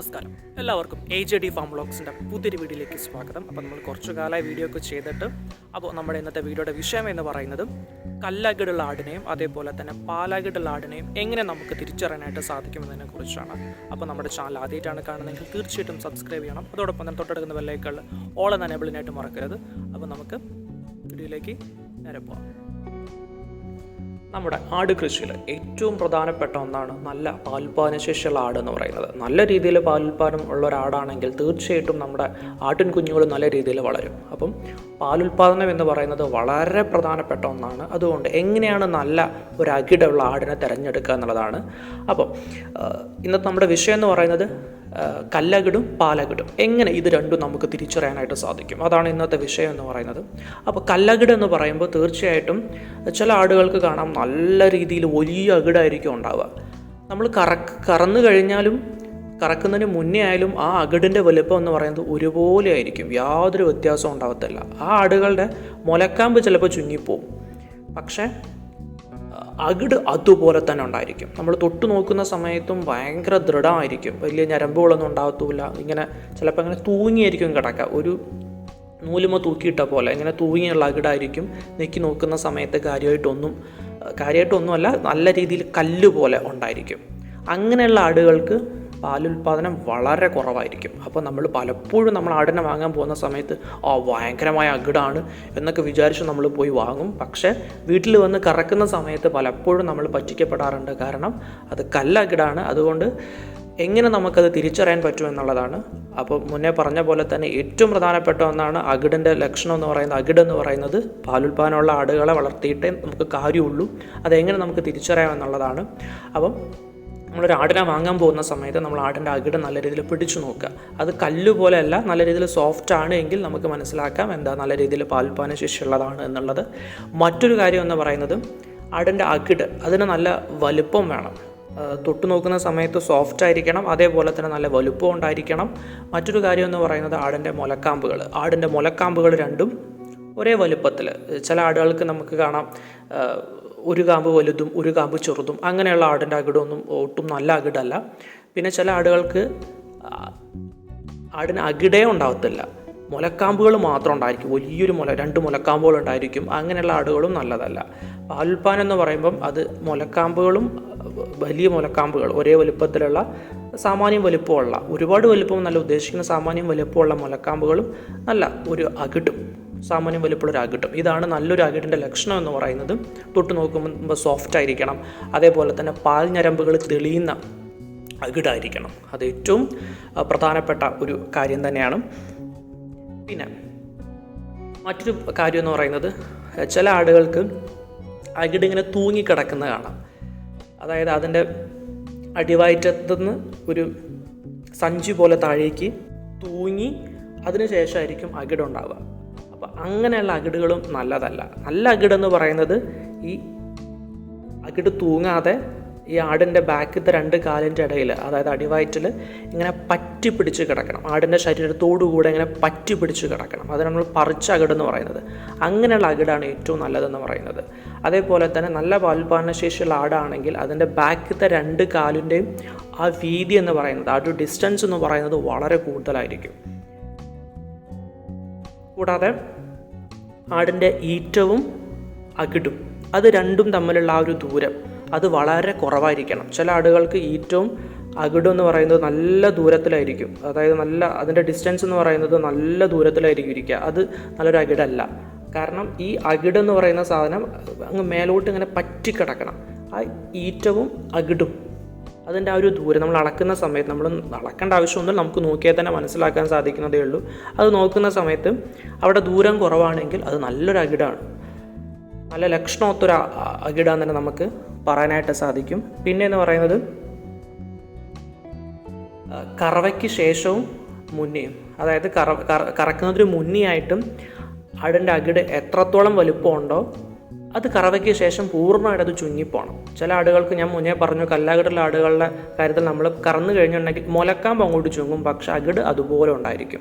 നമസ്കാരം. എല്ലാവർക്കും A J D farm ബ്ലോഗ്സിന്റെ പുതിയൊരു വീഡിയോയിലേക്ക് സ്വാഗതം. അപ്പോൾ നമ്മൾ കുറച്ചു കാലമായി വീഡിയോ ഒക്കെ ചെയ്തിട്ട് അപ്പോൾ നമ്മുടെ ഇന്നത്തെ വീഡിയോയുടെ വിഷയം എന്ന് പറയുന്നത് കല്ലകിടുള്ള ആടിനെയും അതേപോലെ തന്നെ പാലാകിടുള്ള ആടിനെയും എങ്ങനെ നമുക്ക് തിരിച്ചറിയാനായിട്ട് സാധിക്കുമെന്നതിനെ കുറിച്ചാണ്. അപ്പോൾ നമ്മുടെ ചാനൽ ആദ്യമായിട്ടാണ് കാണുന്നതെങ്കിൽ തീർച്ചയായിട്ടും സബ്സ്ക്രൈബ് ചെയ്യണം. അതോടൊപ്പം തന്നെ തൊട്ടടുക്കുന്ന ബെല്ലൈക്കളിൽ ഓൾ എന്ന എനേബിളിനായിട്ട് മറക്കരുത്. അപ്പോൾ നമുക്ക് വീഡിയോയിലേക്ക് നേരെ പോകാം നമ്മുടെ ആട് കൃഷിയിൽ ഏറ്റവും പ്രധാനപ്പെട്ട ഒന്നാണ് നല്ല പാൽപാദനശേഷിയുള്ള ആട് എന്ന് പറയുന്നത്. നല്ല രീതിയിൽ പാലുൽപാദനം ഉള്ള ഒരാടാണെങ്കിൽ തീർച്ചയായിട്ടും നമ്മുടെ ആട്ടിൻ കുഞ്ഞുങ്ങൾ നല്ല രീതിയിൽ വളരും. അപ്പം പാലുൽപാദനം എന്ന് പറയുന്നത് വളരെ പ്രധാനപ്പെട്ട ഒന്നാണ്. അതുകൊണ്ട് എങ്ങനെയാണ് നല്ല ഒരു അകിടുള്ള ആടിനെ തിരഞ്ഞെടുക്കുക എന്നുള്ളതാണ്. അപ്പം ഇന്നത്തെ നമ്മുടെ വിഷയം എന്ന് പറയുന്നത് കല്ലകിടും പാലകിടും. എങ്ങനെ ഇത് രണ്ടും നമുക്ക് തിരിച്ചറിയാനായിട്ട് സാധിക്കും? അതാണ് ഇന്നത്തെ വിഷയം എന്ന് പറയുന്നത്. അപ്പോൾ കല്ലകിട് എന്ന് പറയുമ്പോൾ തീർച്ചയായിട്ടും ചില ആടുകൾക്ക് കാണാം നല്ല രീതിയിൽ വലിയ അകിടായിരിക്കും ഉണ്ടാവുക. നമ്മൾ കറക്ക് കറന്നു കഴിഞ്ഞാലും കറക്കുന്നതിന് മുന്നേ ആയാലും ആ അകിടിന്റെ വലുപ്പം എന്ന് പറയുന്നത് ഒരുപോലെ ആയിരിക്കും. യാതൊരു വ്യത്യാസവും ഉണ്ടാകത്തില്ല ആ ആടുകളുടെ മുലക്കാമ്പ് ചിലപ്പോൾ ചുങ്ങിപ്പോവും. പക്ഷേ അകിട് അതുപോലെ തന്നെ ഉണ്ടായിരിക്കും. നമ്മൾ തൊട്ട് നോക്കുന്ന സമയത്തും ഭയങ്കര ദൃഢമായിരിക്കും. വലിയ ഞരമ്പുകളൊന്നും ഉണ്ടാകത്തുമില്ല ഇങ്ങനെ ചിലപ്പോൾ അങ്ങനെ തൂങ്ങിയായിരിക്കും കിടക്കുക. ഒരു നൂലുമ തൂക്കിയിട്ട പോലെ ഇങ്ങനെ തൂങ്ങിയുള്ള അകിടായിരിക്കും. നെക്കി നോക്കുന്ന സമയത്ത് കാര്യമായിട്ടൊന്നും കാര്യമായിട്ടൊന്നുമല്ല നല്ല രീതിയിൽ കല്ല് പോലെ ഉണ്ടായിരിക്കും. അങ്ങനെയുള്ള ആടുകൾക്ക് പാലുൽപാദനം വളരെ കുറവായിരിക്കും. അപ്പോൾ നമ്മൾ പലപ്പോഴും നമ്മൾ ആടിനെ വാങ്ങാൻ പോകുന്ന സമയത്ത് ആ ഭയങ്കരമായ അകിടാണ് എന്നൊക്കെ വിചാരിച്ച് നമ്മൾ പോയി വാങ്ങും. പക്ഷേ വീട്ടിൽ വന്ന് കറക്കുന്ന സമയത്ത് പലപ്പോഴും നമ്മൾ പറ്റിക്കപ്പെടാറുണ്ട്. കാരണം അത് കല്ലകിടാണ്. അതുകൊണ്ട് എങ്ങനെ നമുക്കത് തിരിച്ചറിയാൻ പറ്റുമെന്നുള്ളതാണ് അപ്പോൾ മുന്നേ പറഞ്ഞ പോലെ തന്നെ ഏറ്റവും പ്രധാനപ്പെട്ട ഒന്നാണ് അകിടിന്റെ ലക്ഷണം എന്ന് പറയുന്നത്. അകിടെന്ന് പറയുന്നത് പാലുൽപാദനമുള്ള ആടുകളെ വളർത്തിയിട്ടേ നമുക്ക് കാര്യമുള്ളൂ. അതെങ്ങനെ നമുക്ക് തിരിച്ചറിയാം എന്നുള്ളതാണ്. അപ്പം നമ്മളൊരു ആടിനെ വാങ്ങാൻ പോകുന്ന സമയത്ത് നമ്മൾ ആടിന്റെ അകിട് നല്ല രീതിയിൽ പിടിച്ചു നോക്കുക. അത് കല്ല് പോലെയല്ല നല്ല രീതിയിൽ സോഫ്റ്റ് ആണ് എങ്കിൽ നമുക്ക് മനസ്സിലാക്കാം എന്താ നല്ല രീതിയിൽ പാൽപ്പാന ശേഷിയുള്ളതാണ് എന്നുള്ളത്. മറ്റൊരു കാര്യം എന്ന് പറയുന്നത് ആടിന്റെ അകിട് അതിന് നല്ല വലുപ്പം വേണം. തൊട്ടു നോക്കുന്ന സമയത്ത് സോഫ്റ്റ് ആയിരിക്കണം അതേപോലെ തന്നെ നല്ല വലുപ്പം ഉണ്ടായിരിക്കണം. മറ്റൊരു കാര്യം എന്ന് പറയുന്നത് ആടിന്റെ മുലക്കാമ്പുകൾ. ആടിന്റെ മുലക്കാമ്പുകൾ രണ്ടും ഒരേ വലുപ്പത്തിൽ. ചില ആടുകൾക്ക് നമുക്ക് കാണാം ഒരു കാമ്പ് വലുതും ഒരു കാമ്പ് ചെറുതും അങ്ങനെയുള്ള ആടിന്റെ അകിടൊന്നും ഒട്ടും നല്ല അകിടല്ല. പിന്നെ ചില ആടുകൾക്ക് ആടിന് അകിടേ ഉണ്ടാകത്തില്ല മുലക്കാമ്പുകൾ മാത്രം ഉണ്ടായിരിക്കും. വലിയൊരു മുല രണ്ട് മുലക്കാമ്പുകൾ ഉണ്ടായിരിക്കും. അങ്ങനെയുള്ള ആടുകളും നല്ലതല്ല. പാലുൽപ്പാൻ എന്ന് പറയുമ്പം അത് മുലക്കാമ്പുകളും വലിയ മുലക്കാമ്പുകൾ ഒരേ വലുപ്പത്തിലുള്ള സാമാന്യം വലുപ്പമുള്ള ഒരുപാട് വലുപ്പം നല്ല ഉദ്ദേശിക്കുന്ന സാമാന്യം വലുപ്പമുള്ള മുലക്കാമ്പുകളും നല്ല ഒരു അകിട്ടും. സാമാന്യം വലുപ്പമുള്ള ഒരു അകിട്ടും. ഇതാണ് നല്ലൊരു അകിട്ടിന്റെ ലക്ഷണം എന്ന് പറയുന്നത്. തൊട്ട് നോക്കുമ്പോൾ സോഫ്റ്റ് ആയിരിക്കണം. അതേപോലെ തന്നെ പാൽ ഞരമ്പുകൾ തെളിയുന്ന അകിടായിരിക്കണം. അത് ഏറ്റവും പ്രധാനപ്പെട്ട ഒരു കാര്യം തന്നെയാണ്. പിന്നെ മറ്റൊരു കാര്യം എന്ന് പറയുന്നത് ചില ആടുകൾക്ക് അകിടിങ്ങനെ തൂങ്ങിക്കിടക്കുന്ന കാണാം. അതായത് അതിന്റെ അടിവയറ്റത്തുനിന്ന് ഒരു സഞ്ചി പോലെ താഴേക്ക് തൂങ്ങി അതിന് ശേഷമായിരിക്കും അകിടുണ്ടാവുക അപ്പോൾ അങ്ങനെയുള്ള അകിടുകളും നല്ലതല്ല. നല്ല അകിടെന്ന് പറയുന്നത് ഈ അകിട് തൂങ്ങാതെ ഈ ആടിന്റെ ബാക്കിലത്തെ രണ്ട് കാലിന്റെ ഇടയിൽ അതായത് അടിവയറ്റിൽ ഇങ്ങനെ പറ്റി പിടിച്ച് കിടക്കണം. ആടിന്റെ ശരീരത്തോടുകൂടെ ഇങ്ങനെ പറ്റി പിടിച്ച് കിടക്കണം. അത് നമ്മൾ പറിച്ച അകിടെന്ന് പറയുന്നത്. അങ്ങനെയുള്ള അകിടാണ് ഏറ്റവും നല്ലതെന്ന് പറയുന്നത്. അതേപോലെ തന്നെ നല്ല പാൽപാലന ശേഷിയുള്ള ആടാണെങ്കിൽ അതിന്റെ ബാക്കിലത്തെ രണ്ട് കാലിന്റെയും ആ വീതി എന്ന് പറയുന്നത് ആ ഒരു ഡിസ്റ്റൻസ് എന്ന് പറയുന്നത് വളരെ കൂടുതലായിരിക്കും. കൂടാതെ ആടിന്റെ ഈറ്റവും അകിടും അത് രണ്ടും തമ്മിലുള്ള ആ ഒരു ദൂരം അത് വളരെ കുറവായിരിക്കണം. ചില ആടുകൾക്ക് ഈറ്റവും അകിടും എന്ന് പറയുന്നത് നല്ല ദൂരത്തിലായിരിക്കും. അതായത് നല്ല അതിന്റെ ഡിസ്റ്റൻസ് എന്ന് പറയുന്നത് നല്ല ദൂരത്തിലായിരിക്കും ഇരിക്കുക. അത് നല്ലൊരു അകിടല്ല. കാരണം ഈ അകിടെന്ന് പറയുന്ന സാധനം അങ്ങ് മേലോട്ട് ഇങ്ങനെ പറ്റിക്കിടക്കണം. ആ ഈറ്റവും അകിടും അതിന്റെ ആ ഒരു ദൂരം നമ്മൾ അളക്കുന്ന സമയത്ത് നമ്മൾ അളക്കേണ്ട ആവശ്യമൊന്നും നമുക്ക് നോക്കിയാൽ തന്നെ മനസ്സിലാക്കാൻ സാധിക്കുന്നതേ ഉള്ളൂ. അത് നോക്കുന്ന സമയത്ത് അവിടെ ദൂരം കുറവാണെങ്കിൽ അത് നല്ലൊരു അകിടാണ്. നല്ല ലക്ഷണമൊത്തൊരു അകിടാന്ന് തന്നെ നമുക്ക് പറയാനായിട്ട് സാധിക്കും. പിന്നെ എന്ന് പറയുന്നത് കറവയ്ക്ക് ശേഷവും മുന്നേയും. അതായത് കറ കറ- കറക്കുന്നതിന് മുന്നേ ആയിട്ടും ആടിന്റെ അകിട് എത്രത്തോളം വലുപ്പമുണ്ടോ അത് കറവയ്ക്ക് ശേഷം പൂർണമായിട്ട് അത് ചുങ്ങിപ്പോണം. ചില ആടുകൾക്ക് ഞാൻ മുന്നേ പറഞ്ഞു കല്ലാകിടുള്ള ആടുകളുടെ കാര്യത്തിൽ നമ്മൾ കറന്നു കഴിഞ്ഞിട്ടുണ്ടെങ്കിൽ മുലക്കാമ്പ് അങ്ങോട്ട് ചുങ്ങും പക്ഷെ അകിട് അതുപോലെ ഉണ്ടായിരിക്കും.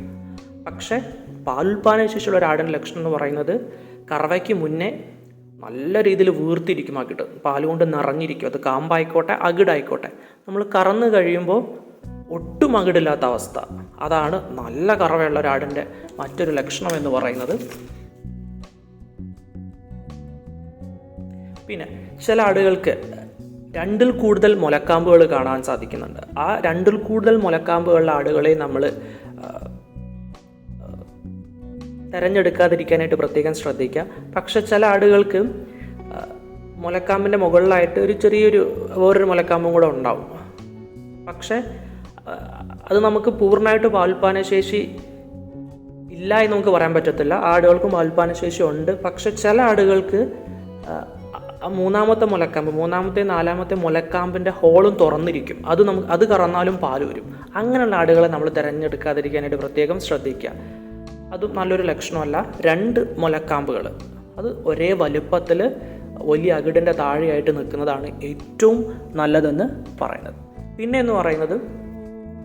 പക്ഷേ പാലുൽപാദന ശേഷിയുള്ള ഒരു ആടിന്റെ ലക്ഷണം എന്ന് പറയുന്നത് കറവയ്ക്ക് മുന്നേ നല്ല രീതിയിൽ വീർത്തിരിക്കും അകിട് പാലുകൊണ്ട് നിറഞ്ഞിരിക്കും. അത് കാമ്പായിക്കോട്ടെ അകിടായിക്കോട്ടെ. നമ്മൾ കറന്നു കഴിയുമ്പോൾ ഒട്ടും അകിടില്ലാത്ത അവസ്ഥ. അതാണ് നല്ല കറവയുള്ള ഒരാടിന്റെ മറ്റൊരു ലക്ഷണം എന്ന് പറയുന്നത്. പിന്നെ ചില ആടുകൾക്ക് രണ്ടിൽ കൂടുതൽ മുലക്കാമ്പുകൾ കാണാൻ സാധിക്കുന്നുണ്ട്. ആ രണ്ടിൽ കൂടുതൽ മുലക്കാമ്പുകളുള്ള ആടുകളെ നമ്മൾ തിരഞ്ഞെടുക്കാതിരിക്കാനായിട്ട് പ്രത്യേകം ശ്രദ്ധിക്കുക പക്ഷെ ചില ആടുകൾക്ക് മുലക്കാമ്പിന്റെ മുകളിലായിട്ട് ഒരു ചെറിയൊരു വേറൊരു മുലക്കാമ്പും കൂടെ ഉണ്ടാവും. പക്ഷേ അത് നമുക്ക് പൂർണമായിട്ട് പാൽപ്പാനശേഷി ഇല്ല എന്ന് നമുക്ക് പറയാൻ പറ്റത്തില്ല. ആടുകൾക്കും പാൽപ്പാനശേഷി ഉണ്ട്. പക്ഷെ ചില ആടുകൾക്ക് മൂന്നാമത്തെ മുലക്കാമ്പ് മൂന്നാമത്തെ നാലാമത്തെ മുലക്കാമ്പിന്റെ ഹോളും തുറന്നിരിക്കും. അത് നമുക്ക് അത് കറന്നാലും പാൽ വരും. അങ്ങനെയുള്ള ആടുകളെ നമ്മൾ തിരഞ്ഞെടുക്കാതിരിക്കാനായിട്ട് പ്രത്യേകം ശ്രദ്ധിക്കുക അതും നല്ലൊരു ലക്ഷണമല്ല. രണ്ട് മുലക്കാമ്പുകൾ. അത് ഒരേ വലുപ്പത്തിൽ വലിയ അകിടിന്റെ താഴെയായിട്ട് നിൽക്കുന്നതാണ് ഏറ്റവും നല്ലതെന്ന് പറയുന്നത്. പിന്നെ എന്ന് പറയുന്നത്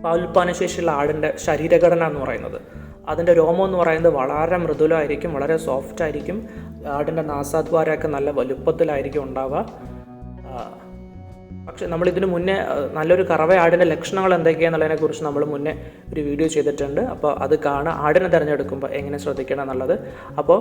പാലുൽപ്പാനശേഷിയുള്ള ആടിന്റെ ശരീരഘടന എന്ന് പറയുന്നത്. അതിന്റെ രോമം എന്ന് പറയുന്നത് വളരെ മൃദുലമായിരിക്കും വളരെ സോഫ്റ്റ് ആയിരിക്കും ആടിന്റെ നാസാദ്വാരമൊക്കെ നല്ല വലുപ്പത്തിലായിരിക്കും ഉണ്ടാവുക. പക്ഷെ നമ്മൾ ഇതിന് മുന്നേ നല്ലൊരു കറവ ആടിന്റെ ലക്ഷണങ്ങൾ എന്തൊക്കെയാണെന്നുള്ളതിനെ കുറിച്ച് നമ്മൾ മുന്നേ ഒരു വീഡിയോ ചെയ്തിട്ടുണ്ട്. അപ്പോൾ അത് കാണുക ആടിനെ തിരഞ്ഞെടുക്കുമ്പോൾ എങ്ങനെ ശ്രദ്ധിക്കണം എന്നുള്ളത്. അപ്പോൾ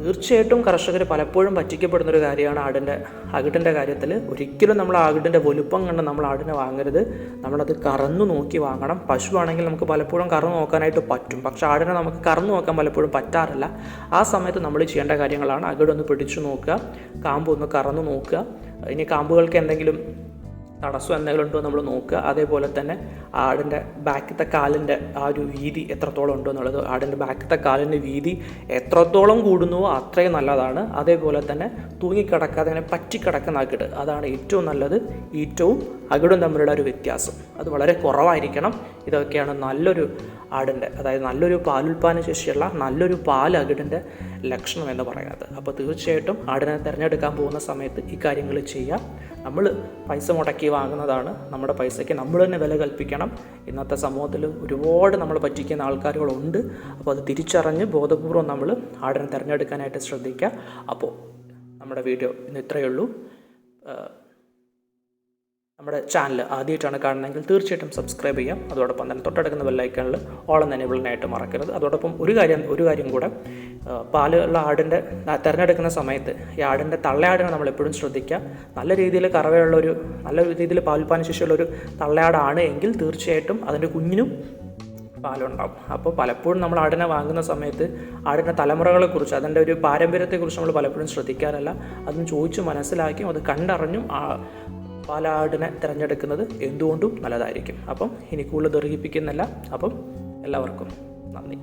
തീർച്ചയായിട്ടും കർഷകർ പലപ്പോഴും പറ്റിക്കപ്പെടുന്ന ഒരു കാര്യമാണ് ആടിന്റെ അകിടിന്റെ കാര്യത്തിൽ. ഒരിക്കലും നമ്മൾ ആകിടിന്റെ വലുപ്പം കണ്ട് നമ്മൾ ആടിനെ വാങ്ങരുത്. നമ്മളത് കറന്നു നോക്കി വാങ്ങണം. പശുവാണെങ്കിൽ നമുക്ക് പലപ്പോഴും കറന്നു നോക്കാനായിട്ട് പറ്റും. പക്ഷേ ആടിനെ നമുക്ക് കറന്നു നോക്കാൻ പലപ്പോഴും പറ്റാറില്ല. ആ സമയത്ത് നമ്മൾ ചെയ്യേണ്ട കാര്യങ്ങളാണ്. അകിടൊന്ന് പിടിച്ചു നോക്കുക കാമ്പൊന്ന് കറന്നു നോക്കുക. ഇനി കാമ്പുകൾക്ക് എന്തെങ്കിലും തടസ്സം എന്തെങ്കിലും ഉണ്ടോ നമ്മൾ നോക്കുക. അതേപോലെ തന്നെ ആടിന്റെ ബാക്കത്തെ കാലിന്റെ ആ ഒരു വീതി എത്രത്തോളം ഉണ്ടോ എന്നുള്ളത് ആടിന്റെ ബാക്കത്തെ കാലിന്റെ വീതി എത്രത്തോളം കൂടുന്നുവോ അത്രയും നല്ലതാണ്. അതേപോലെ തന്നെ തൂങ്ങിക്കിടക്കാതെ അങ്ങനെ പറ്റിക്കിടക്കുന്ന അതാണ് ഏറ്റവും നല്ലത്. ഏറ്റവും അകിടും തമ്മിലുള്ള ഒരു വ്യത്യാസം. അത് വളരെ കുറവായിരിക്കണം. ഇതൊക്കെയാണ് നല്ലൊരു ആടിന്റെ അതായത് നല്ലൊരു പാലുൽപാദന ശേഷിയുള്ള നല്ലൊരു പാൽ അകിടിന്റെ ലക്ഷണം എന്ന് പറയുന്നത് അപ്പോൾ തീർച്ചയായിട്ടും ആടിനെ തിരഞ്ഞെടുക്കാൻ പോകുന്ന സമയത്ത് ഈ കാര്യങ്ങൾ ചെയ്യുക നമ്മൾ പൈസ മുടക്കി വാങ്ങുന്നതാണ് നമ്മുടെ പൈസയ്ക്ക് നമ്മൾ തന്നെ വില കൽപ്പിക്കണം. ഇന്നത്തെ സമൂഹത്തിൽ ഒരുപാട് നമ്മൾ പറ്റിക്കുന്ന ആൾക്കാരുകളുണ്ട്. അപ്പോൾ അത് തിരിച്ചറിഞ്ഞ് ബോധപൂർവം നമ്മൾ ആടിനെ തിരഞ്ഞെടുക്കാനായിട്ട് ശ്രദ്ധിക്കുക. അപ്പോൾ നമ്മുടെ വീഡിയോ ഇന്ന് ഇത്രയേ ഉള്ളൂ. നമ്മുടെ ചാനൽ ആദ്യമായിട്ടാണ് കാണുന്നതെങ്കിൽ തീർച്ചയായിട്ടും സബ്സ്ക്രൈബ് ചെയ്യാം. അതോടൊപ്പം തന്നെ തൊട്ടടുക്കുന്ന ബെല്ലൈക്കണിൽ ഓളം തന്നെ വിളിനായിട്ട് മറക്കരുത്. അതോടൊപ്പം ഒരു കാര്യം ഒരു കാര്യം കൂടെ പാലുള്ള ആടിന്റെ തിരഞ്ഞെടുക്കുന്ന സമയത്ത് ഈ ആടിന്റെ തള്ളയാടിനെ നമ്മൾ എപ്പോഴും ശ്രദ്ധിക്കുക. നല്ല രീതിയിൽ കറവയുള്ള ഒരു നല്ല രീതിയിൽ പാൽപാന ശേഷിയുള്ള ഒരു തള്ളയാടാണ് എങ്കിൽ തീർച്ചയായിട്ടും അതിന്റെ കുഞ്ഞിനും പാലുണ്ടാവും. അപ്പോൾ പലപ്പോഴും നമ്മൾ ആടിനെ വാങ്ങുന്ന സമയത്ത് ആടിന്റെ തലമുറകളെക്കുറിച്ച് അതിന്റെ ഒരു പാരമ്പര്യത്തെക്കുറിച്ച് നമ്മൾ പലപ്പോഴും ശ്രദ്ധിക്കാറില്ല. അതും ചോദിച്ചു മനസ്സിലാക്കിയും അത് കണ്ടറിഞ്ഞും പാലാടിനെ തിരഞ്ഞെടുക്കുന്നത് എന്തുകൊണ്ടും നല്ലതായിരിക്കും. അപ്പം ഇനി കൂടുതൽ ദീർഘിപ്പിക്കുന്നില്ല. അപ്പം എല്ലാവർക്കും നന്ദി.